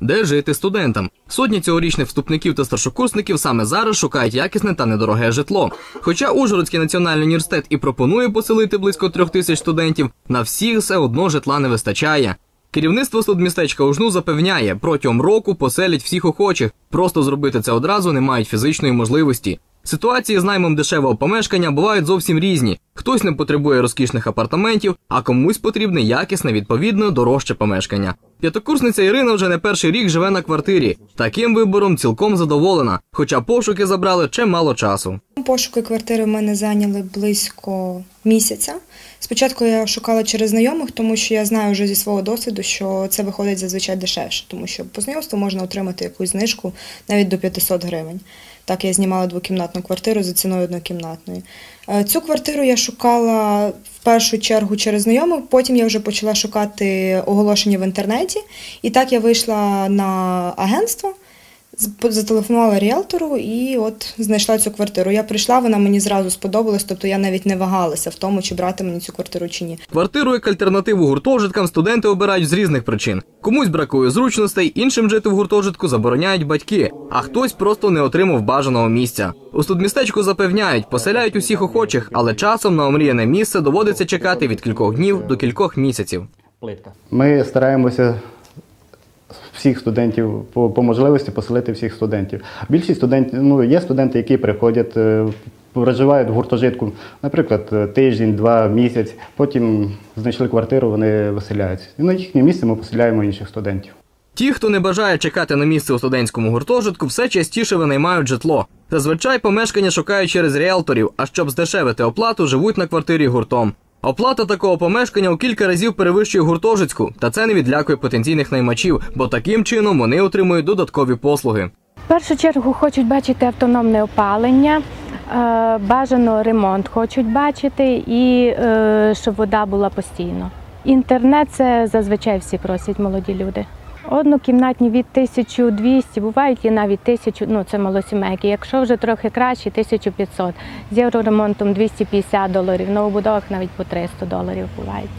де жити студентам. Сотні цьогорічних вступників та старшокурсників саме зараз шукають якісне та недороге житло. Хоча Ужгородський національний університет і пропонує поселити близько трьох тисяч студентів, на всіх все одно житла не вистачає. Керівництво судмістечка Ужну запевняє, протягом року поселять всіх охочих. Просто зробити це одразу не мають фізичної можливості. Ситуації з наймом дешевого помешкання бувають зовсім різні. Хтось не потребує розкішних апартаментів, а комусь потрібне якісне, відповідно, дорожче помешкання. П'ятокурсниця Ірина вже не перший рік живе на квартирі. Таким вибором цілком задоволена, хоча пошуки забрали чимало часу. Пошуки квартири в мене зайняли близько місяця. Спочатку я шукала через знайомих, тому що я знаю вже зі свого досвіду, що це виходить зазвичай дешевше, тому що по знайомству можна отримати якусь знижку навіть до 500 гривень. Так, я знімала двокімнатну квартиру за ціною однокімнатної. Е, Цю квартиру я шукала в першу чергу через знайомих, потім я вже почала шукати оголошення в інтернеті. І так я вийшла на агентство, зателефонувала ріелтору і от знайшла цю квартиру. Я прийшла, вона мені зразу сподобалась, тобто я навіть не вагалася в тому, чи брати мені цю квартиру чи ні. Квартиру як альтернативу гуртожиткам студенти обирають з різних причин. Комусь бракує зручностей, іншим жити в гуртожитку забороняють батьки, а хтось просто не отримав бажаного місця. У студмістечку запевняють, поселяють усіх охочих, але часом на омріяне місце доводиться чекати від кількох днів до кількох місяців. Ми стараємося всіх студентів по, по можливості поселити всіх студентів. Більшість студентів, ну є студенти, які приходять, е, проживають в гуртожитку, наприклад, е, тиждень, два, місяць. Потім знайшли квартиру, вони виселяються. І на їхнє місце ми поселяємо інших студентів. Ті, хто не бажає чекати на місце у студентському гуртожитку, все частіше винаймають житло. Зазвичай помешкання шукають через ріелторів, а щоб здешевити оплату, живуть на квартирі гуртом. Оплата такого помешкання у кілька разів перевищує гуртожитську, та це не відлякує потенційних наймачів, бо таким чином вони отримують додаткові послуги. В першу чергу хочуть бачити автономне опалення, е, бажано ремонт хочуть бачити і е, щоб вода була постійно. Інтернет це зазвичай всі просять молоді люди. Однокімнатні від 1200, бувають і навіть 1000, ну це малосімейки. Якщо вже трохи краще, 1500. З євроремонтом 250 доларів, в новобудовах навіть по 300 доларів бувають.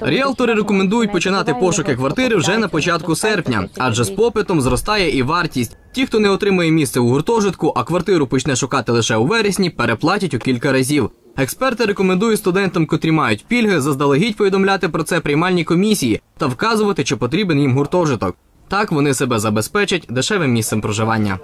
Ріелтори рекомендують починати пошуки квартири вже на початку серпня, адже з попитом зростає і вартість. Ті, хто не отримує місце у гуртожитку, а квартиру почне шукати лише у вересні, переплатять у кілька разів. Експерти рекомендують студентам, котрі мають пільги, заздалегідь повідомляти про це приймальні комісії та вказувати, чи потрібен їм гуртожиток. Так вони себе забезпечать дешевим місцем проживання.